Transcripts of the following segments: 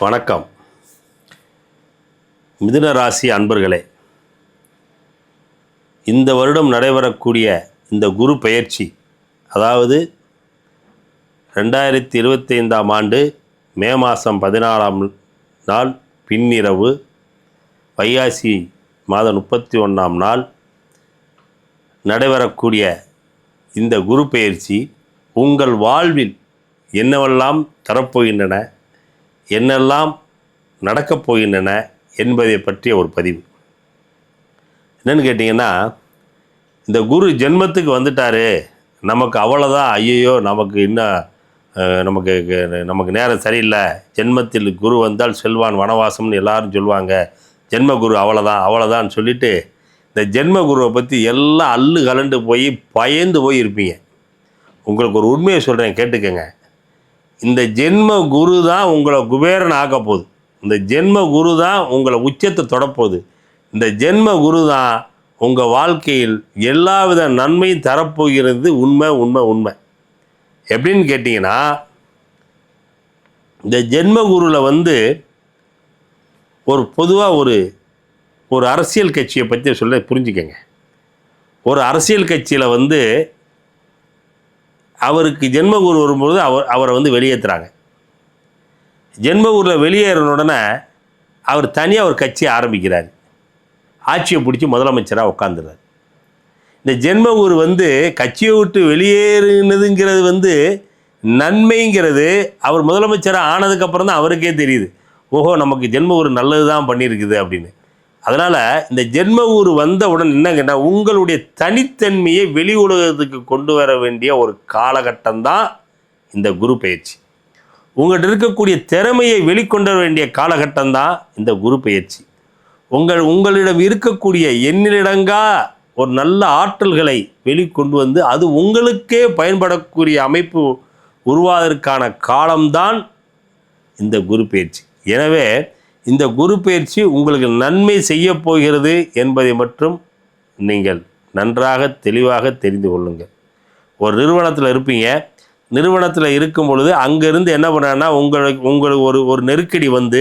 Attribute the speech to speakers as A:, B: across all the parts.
A: வணக்கம். மிதுன ராசி அன்பர்களே இந்த வருடம் நடைபெறக்கூடிய இந்த குரு பெயர்ச்சி அதாவது ரெண்டாயிரத்தி இருபத்தைந்தாம் ஆண்டு மே மாதம் பதினாறாம் நாள் பின்னிரவு வைகாசி மாதம் முப்பத்தி ஒன்றாம் நாள் நடைபெறக்கூடிய இந்த குரு பயிற்சி உங்கள் வாழ்வில் என்னவெல்லாம் தரப்போகின்றன என்னெல்லாம் நடக்கப் போகின்றன என்பதை பற்றிய ஒரு பதிவு. என்னென்னு கேட்டிங்கன்னா இந்த குரு ஜென்மத்துக்கு வந்துட்டாரு. நமக்கு அவ்வளோதான் ஐயையோ நமக்கு இன்னும் நமக்கு நமக்கு நேரம் சரியில்லை. ஜென்மத்தில் குரு வந்தால் செல்வான் வனவாசம்னு எல்லாரும் சொல்லுவாங்க. ஜென்ம குரு அவ்வளோதான் அவ்வளோதான் சொல்லிட்டு இந்த ஜென்ம குருவை பற்றி எல்லாம் அல்லு கலண்டு போய் பயந்து போய் இருப்பீங்க உங்களுக்கு ஒரு உண்மையை சொல்கிறேன் கேட்டுக்கங்க. இந்த ஜென்ம குரு தான் உங்களை குபேரன் ஆக்க போகுது. இந்த ஜென்ம குரு தான் உங்களை உச்சத்தை தொடப்போகுது இந்த ஜென்ம குரு தான் உங்கள் வாழ்க்கையில் எல்லாவித நன்மையும் தரப்போகிறது உண்மை உண்மை உண்மை. எப்படின்னு கேட்டிங்கன்னா இந்த ஜென்மகுருவில் வந்து ஒரு பொதுவாக ஒரு ஒரு அரசியல் கட்சியை பற்றி சொல்ல புரிஞ்சுக்கங்க. ஒரு அரசியல் கட்சியில் வந்து அவருக்கு ஜென்மகுரு வரும்பொழுது அவர் அவரை வந்து வெளியேற்றுறாங்க ஜென்மகுரில் வெளியேறின உடனே அவர் தனியாக ஒரு கட்சியை ஆரம்பிக்கிறார். ஆட்சியை பிடிச்சி முதலமைச்சராக உட்காந்துடுறார் இந்த ஜென்ம ஊர் வந்து கட்சியை விட்டு வெளியேறினதுங்கிறது வந்து நன்மைங்கிறது அவர் முதலமைச்சராக ஆனதுக்கப்புறம் தான் அவருக்கே தெரியுது. ஓஹோ நமக்கு ஜென்ம ஊர் நல்லது தான் பண்ணியிருக்குது அப்படின்னு. அதனால் இந்த ஜென்ம ஊர் வந்தவுடன் என்னங்கன்னா உங்களுடைய தனித்தன்மையை வெளி உலகத்துக்கு கொண்டு வர வேண்டிய ஒரு காலகட்டம் தான் இந்த குரு பயிற்சி உங்கள்கிட்ட இருக்கக்கூடிய திறமையை வெளிக்கொண்டு வர வேண்டிய காலகட்டம் தான் இந்த குரு பயிற்சி உங்கள் உங்களிடம் இருக்கக்கூடிய எண்ணிலடங்கா ஒரு நல்ல ஆற்றல்களை வெளிக்கொண்டு வந்து அது உங்களுக்கே பயன்படக்கூடிய அமைப்பு உருவாவதற்கான காலம்தான் இந்த குரு பயிற்சி. எனவே இந்த குரு பயிற்சி உங்களுக்கு நன்மை செய்ய போகிறது என்பதை மட்டும் நீங்கள் நன்றாக தெளிவாக தெரிந்து கொள்ளுங்கள். ஒரு நிறுவனத்தில் இருப்பீங்க. நிறுவனத்தில் இருக்கும் பொழுது அங்கேருந்து என்ன பண்ணான்னா உங்களுக்கு உங்களுக்கு ஒரு ஒரு நெருக்கடி வந்து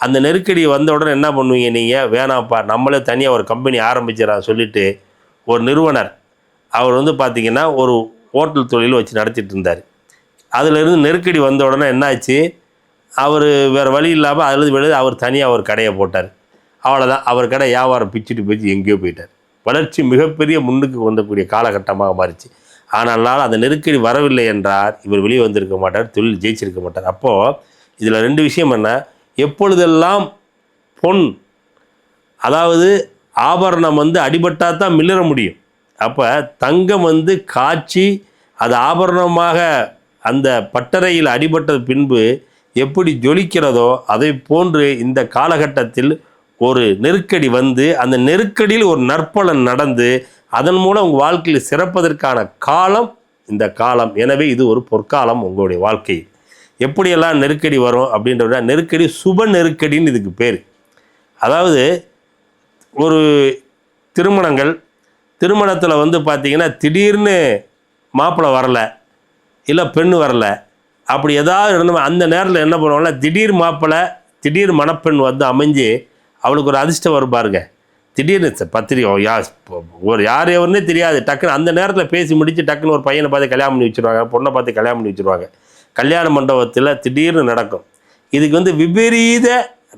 A: அந்த நெருக்கடி வந்தவுடனே என்ன பண்ணுவீங்க நீங்கள் வேணாம்ப்பா நம்மளே தனியாக ஒரு கம்பெனி ஆரம்பிச்சிடா சொல்லிவிட்டு ஒரு நிறுவனர் அவர் வந்து பார்த்திங்கன்னா ஒரு ஹோட்டல் தொழில் வச்சு நடத்திட்டு இருந்தார். அதிலிருந்து நெருக்கடி வந்த உடனே என்னாச்சு? அவர் வேறு வழி இல்லாமல் அதுலேருந்து வெளியே அவர் தனியாக ஒரு கடையை போட்டார். அவ்வளோதான் அவர் கடை வியாபாரம் பிச்சுட்டு பிச்சு எங்கேயோ போயிட்டார். வளர்ச்சி மிகப்பெரிய முன்னுக்கு வந்தக்கூடிய காலகட்டமாக மாறிச்சு. ஆனால் அந்த நெருக்கடி வரவில்லை என்றார். இவர் வெளியே வந்திருக்க மாட்டார் தொழில் ஜெயிச்சிருக்க மாட்டார். அப்போது இதில் ரெண்டு விஷயம் என்ன? எப்பொழுதெல்லாம் பொன் அதாவது ஆபரணம் வந்து அடிபட்டா தான் மிளற முடியும். அப்போ தங்கம் வந்து காய்ச்சி அது ஆபரணமாக அந்த பட்டறையில் அடிபட்ட பின்பு எப்படி ஜொலிக்கிறதோ அதை போன்று இந்த காலகட்டத்தில் ஒரு நெருக்கடி வந்து அந்த நெருக்கடியில் ஒரு நற்பலன் நடந்து அதன் மூலம் உங்கள் வாழ்க்கையில் சிறப்பதற்கான காலம் இந்த காலம். எனவே இது ஒரு பொற்காலம் உங்களுடைய வாழ்க்கை எப்படியெல்லாம் நெருக்கடி வரும் அப்படின்றத நெருக்கடி சுப நெருக்கடின்னு இதுக்கு பேர். அதாவது ஒரு திருமணங்கள் திருமணத்தில் வந்து பார்த்தீங்கன்னா திடீர்னு மாப்பிள்ளை வரல இல்லை பெண் வரல அப்படி ஏதாவது இருந்தோம் அந்த நேரத்தில் என்ன பண்ணுவாங்கன்னா திடீர் மாப்பிள்ளை திடீர் மணப்பெண் வந்து அமைஞ்சு அவளுக்கு ஒரு அதிர்ஷ்டம் வரும் பாருங்க. திடீர்னு பத்திரிக்கை யா ஒரு யார் எவருன்னே தெரியாது. டக்குன்னு அந்த நேரத்தில் பேசி முடித்து டக்குன்னு ஒரு பையனை பார்த்து கல்யாணம் பண்ணி வச்சுருவாங்க பொண்ணை பார்த்து கல்யாணம் பண்ணி வச்சுருவாங்க. கல்யாண மண்டபத்தில் திடீர்னு நடக்கும். இதுக்கு வந்து விபரீத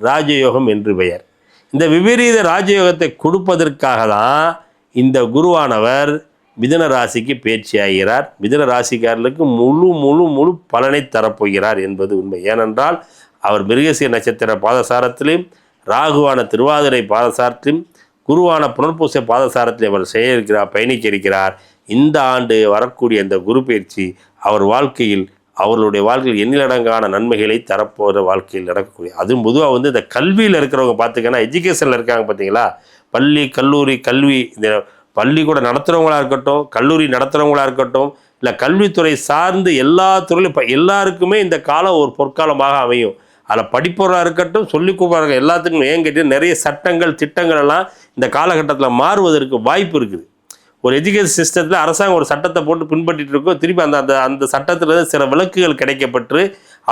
A: ராஜயோகம் என்று பெயர். இந்த விபரீத ராஜயோகத்தை கொடுப்பதற்காக தான் இந்த குருவானவர் மிதன ராசிக்கு பேச்சு ஆகிறார் மிதன ராசிக்காரர்களுக்கு முழு முழு முழு பலனை தரப்போகிறார் என்பது உண்மை. ஏனென்றால் அவர் மிருகசிய நட்சத்திர பாதசாரத்திலையும் ராகுவான திருவாதிரை பாதசாரத்திலும் குருவான புனர்பூச பாதசாரத்தில் அவர் செய்ய இருக்கிறார் பயணிக்க இருக்கிறார். இந்த ஆண்டு வரக்கூடிய இந்த குரு பயிற்சி அவர் வாழ்க்கையில் அவர்களுடைய வாழ்க்கையில் எண்ணிலடங்கான நன்மைகளை தரப்போகிற வாழ்க்கையில் நடக்கக்கூடிய அதுவும் பொதுவாக வந்து இந்த கல்வியில் இருக்கிறவங்க பார்த்துக்கன்னா எஜுகேஷனில் இருக்காங்க பார்த்தீங்களா பள்ளி கல்லூரி கல்வி இந்த பள்ளிக்கூடம் நடத்துகிறவங்களாக இருக்கட்டும் கல்லூரி நடத்துகிறவங்களாக இருக்கட்டும் இல்லை கல்வித்துறை சார்ந்து எல்லா துறையிலும் இப்போ எல்லாருக்குமே இந்த காலம் ஒரு பொற்காலமாக அமையும். அதில் படிப்பவராக இருக்கட்டும் சொல்லிக் கொடுப்பாங்க எல்லாத்துக்கும் ஏன் கேட்டு நிறைய சட்டங்கள் திட்டங்கள் எல்லாம் இந்த காலகட்டத்தில் மாறுவதற்கு வாய்ப்பு இருக்குது. ஒரு எஜுகேஷன் சிஸ்டத்தில் அரசாங்கம் ஒரு சட்டத்தை போட்டு பின்பற்றிட்டு இருக்கோம் திருப்பி அந்த அந்த அந்த சட்டத்தில் சில விளக்குகள் கிடைக்கப்பட்டு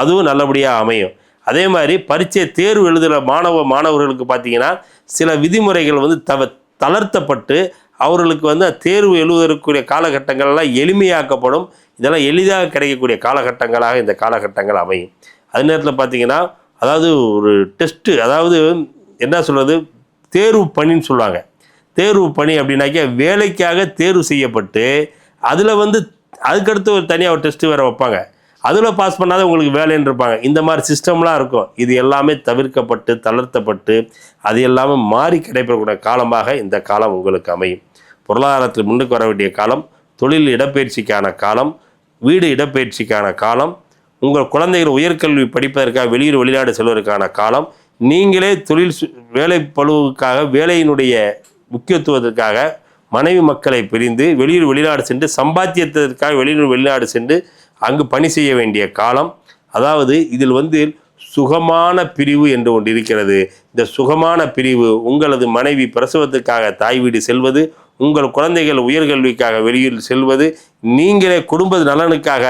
A: அதுவும் நல்லபடியாக அமையும். அதே மாதிரி பரீட்சை தேர்வு எழுதுகிற மாணவ மாணவர்களுக்கு பார்த்தீங்கன்னா சில விதிமுறைகள் வந்து தவ தளர்த்தப்பட்டு அவர்களுக்கு வந்து தேர்வு எழுதுவதற்குரிய காலகட்டங்கள் எல்லாம் எளிமையாக்கப்படும். இதெல்லாம் எளிதாக கிடைக்கக்கூடிய காலகட்டங்களாக இந்த காலகட்டங்கள் அமையும். அதே நேரத்தில் பார்த்தீங்கன்னா அதாவது ஒரு டெஸ்ட்டு அதாவது என்ன சொல்கிறது தேர்வு பணின்னு சொல்லுவாங்க. தேர்வு பணி அப்படின்னாக்கா வேலைக்காக தேர்வு செய்யப்பட்டு அதில் வந்து அதுக்கடுத்து ஒரு தனியாக ஒரு டெஸ்ட்டு வேறு வைப்பாங்க. அதில் பாஸ் பண்ணாத உங்களுக்கு வேலைன்னு இருப்பாங்க. இந்த மாதிரி சிஸ்டம்லாம் இருக்கும். இது எல்லாமே தவிர்க்கப்பட்டு தளர்த்தப்பட்டு அது எல்லாமே மாறி கிடைப்பக்கூடிய காலமாக இந்த காலம் உங்களுக்கு அமையும். பொருளாதாரத்தில் முன்னுக்கு வர வேண்டிய காலம் தொழில் இடப்பெயர்ச்சிக்கான காலம் வீடு இடப்பெயர்ச்சிக்கான காலம் உங்கள் குழந்தைகள் உயர்கல்வி படிப்பதற்காக வெளியூர் வெளிநாடு செல்வதற்கான காலம் நீங்களே தொழில் சு- வேலை பழுவுக்காக வேலையினுடைய முக்கியத்துவத்திற்காக மனைவி மக்களை பிரிந்து வெளியூர் வெளிநாடு சென்று சம்பாத்தியத்திற்காக வெளியூர் வெளிநாடு சென்று அங்கு பணி செய்ய வேண்டிய காலம். அதாவது இதில் வந்து சுகமான பிரிவு என்று ஒன்று இருக்கிறது. இந்த சுகமான பிரிவு உங்களது மனைவி பிரசவத்துக்காக தாய் வீடு செல்வது உங்கள் குழந்தைகள் உயர்கல்விக்காக வெளியூர் செல்வது நீங்களே குடும்ப நலனுக்காக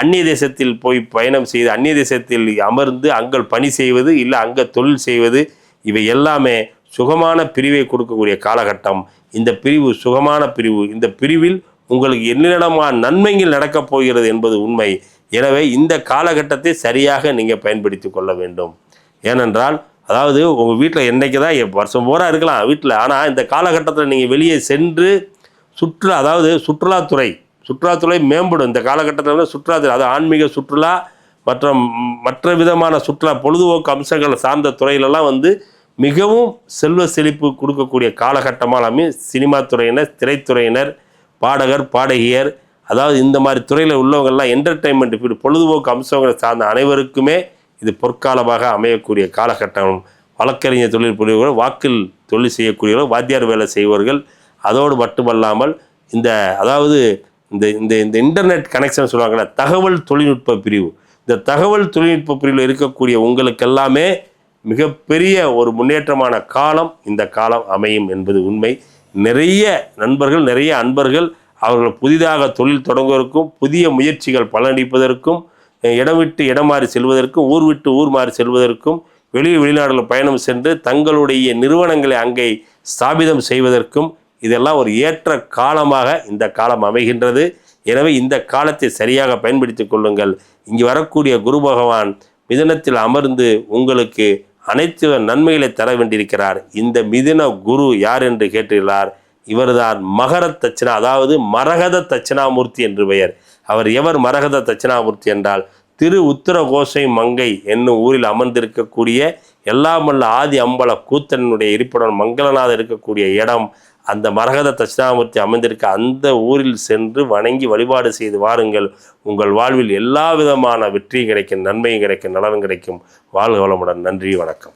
A: அந்நிய தேசத்தில் போய் பயணம் செய்து அந்நிய தேசத்தில் அமர்ந்து அங்கே பணி செய்வது இல்லை அங்கே தொழில் செய்வது இவை எல்லாமே சுகமான பிரிவை கொடுக்கக்கூடிய காலகட்டம் இந்த பிரிவு சுகமான பிரிவு. இந்த பிரிவில் உங்களுக்கு என்னிடமான நன்மைகள் நடக்கப் போகிறது என்பது உண்மை. எனவே இந்த காலகட்டத்தை சரியாக நீங்கள் பயன்படுத்தி கொள்ள வேண்டும். ஏனென்றால் அதாவது உங்கள் வீட்டில் என்னைக்கு தான் வருஷம் பூரா இருக்கலாம் வீட்டில் ஆனால் இந்த காலகட்டத்தில் நீங்கள் வெளியே சென்று சுற்றுலா அதாவது சுற்றுலாத்துறை சுற்றுலாத்துறை மேம்படும். இந்த காலகட்டத்தில் வந்து சுற்றுலாத்துறை அது ஆன்மீக சுற்றுலா மற்றும் மற்ற விதமான சுற்றுலா பொழுதுபோக்கு அம்சங்கள் சார்ந்த துறையிலெல்லாம் வந்து மிகவும் செல்வ செழிப்பு கொடுக்கக்கூடிய காலகட்டமாலுமே சினிமா துறையினர் திரைத்துறையினர் பாடகர் பாடகியர் அதாவது இந்த மாதிரி துறையில் உள்ளவங்கள்லாம் என்டர்டைன்மெண்ட் இப்படி பொழுதுபோக்கு அம்சங்களை சார்ந்த அனைவருக்குமே இது பொற்காலமாக அமையக்கூடிய காலகட்டம். வழக்கறிஞர் தொழில் புரிவர்கள் வாக்கில் தொழில் செய்யக்கூடியவர்கள் வாத்தியார் வேலை செய்வர்கள் அதோடு மட்டுமல்லாமல் இந்த அதாவது இந்த இந்த இந்த இன்டர்நெட் கனெக்ஷன் சொல்லுவாங்கள்ல தகவல் தொழில்நுட்ப பிரிவு. இந்த தகவல் தொழில்நுட்ப பிரிவில் இருக்கக்கூடிய உங்களுக்கெல்லாமே மிகப்பெரிய ஒரு முன்னேற்றமான காலம் இந்த காலம் அமையும் என்பது உண்மை. நிறைய நண்பர்கள் நிறைய அன்பர்கள் அவர்கள் புதிதாக தொழில் தொடங்குவதற்கும் புதிய முயற்சிகள் பலனளிப்பதற்கும் இடம் விட்டு இடம் மாறி செல்வதற்கும் ஊர் விட்டு ஊர் மாறி செல்வதற்கும் வெளி வெளிநாடுகள் பயணம் சென்று தங்களுடைய நிறுவனங்களை அங்கே ஸ்தாபிதம் செய்வதற்கும் இதெல்லாம் ஒரு ஏற்ற காலமாக இந்த காலம் அமைகின்றது. எனவே இந்த காலத்தை சரியாக பயன்படுத்தி கொள்ளுங்கள். இங்கு வரக்கூடிய குரு பகவான் மிதனத்தில் அமர்ந்து உங்களுக்கு அனைத்து நன்மைகளை தர வேண்டியிருக்கிறார். இந்த மிதின குரு யார் என்று கேட்டுள்ளார் இவர்தான் மகர தட்சிணா அதாவது மரகத தட்சிணாமூர்த்தி என்று பெயர். அவர் எவர் மரகத தட்சிணாமூர்த்தி என்றால் திரு உத்தர கோசை மங்கை என்னும் ஊரில் அமர்ந்திருக்கக்கூடிய எல்லாமல்ல ஆதி அம்பல கூத்தனுடைய இருப்பிடம் மங்களநாதர் இருக்கக்கூடிய இடம். அந்த மரகத தட்சிணாமூர்த்தி அமைந்திருக்க அந்த ஊரில் சென்று வணங்கி வழிபாடு செய்து வாருங்கள். உங்கள் வாழ்வில் எல்லா விதமான வெற்றியும் கிடைக்கும் நன்மையும் கிடைக்கும் நலனும் கிடைக்கும். வாழ்க வளமுடன். நன்றி வணக்கம்.